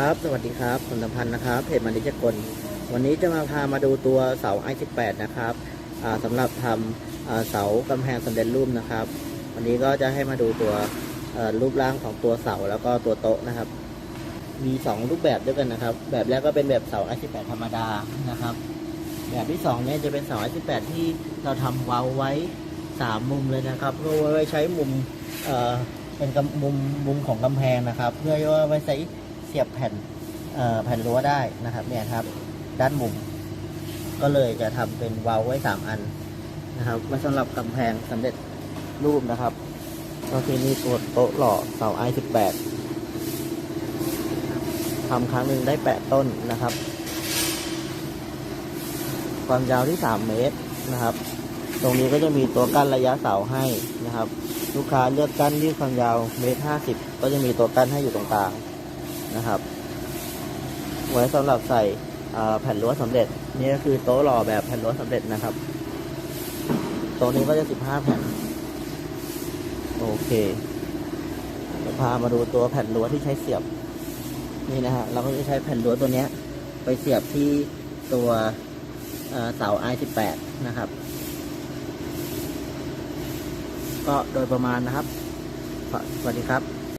ครับ สวัสดีครับผมสัมพันธ์นะครับ เพจมันดิจกล วันนี้จะมาพามาดูตัวเสา i18 นะครับอ่าสำหรับทำเสากำแพงสำเร็จรูปนะครับ วันนี้ก็จะให้มาดูตัวรูปร่างของตัวเสาแล้วก็ตัวโต๊ะนะครับ มี 2 รูปแบบด้วยกันนะครับ แบบแรกก็เป็นแบบเสา i18 ธรรมดานะครับ แบบที่2เนี่ยจะเป็นเสา i18 ที่เราทำเว้าไว้ 3 มุมเลยนะครับเพื่อไว้ใช้มุมเป็นมุมมุมของกำแพงนะครับ เพื่อว่าไว้ใช้ สียบแผ่นแผ่นรั้วได้นะครับเนี่ยครับด้านมุม ก็เลยจะทำเป็นเว้าไว้ 3 อันนะครับไว้สำหรับกำแพงสำเร็จรูปนะครับ ก็คือนี่ตัวโต๊ะหล่อเสา i18 ทำครั้งหนึ่งได้8ต้นนะครับ ความยาวที่3เมตรนะครับ ตรงนี้ก็จะมีตัวกั้นระยะเสาให้นะครับ ลูกค้าเลือกกั้นที่ความยาวเมตรห้าสิบก็จะมีตัวกั้นให้อยู่ตรงกลาง นะครับ ไว้สำหรับใส่แผ่นรั้วสำเร็จ นี่ก็คือโต๊ะหล่อแบบแผ่นรั้วสำเร็จนะครับโต๊ะนี้ก็จะสิบห้าแผ่น โอเคเดี๋ยวพามาดูตัวแผ่นรั้วที่ใช้เสียบ นี่นะฮะเราก็จะใช้แผ่นรั้วตัวเนี้ย ไปเสียบที่ตัวเอ่อเสา i18 นะครับ ก็โดยประมาณนะครับ สวัสดีครับ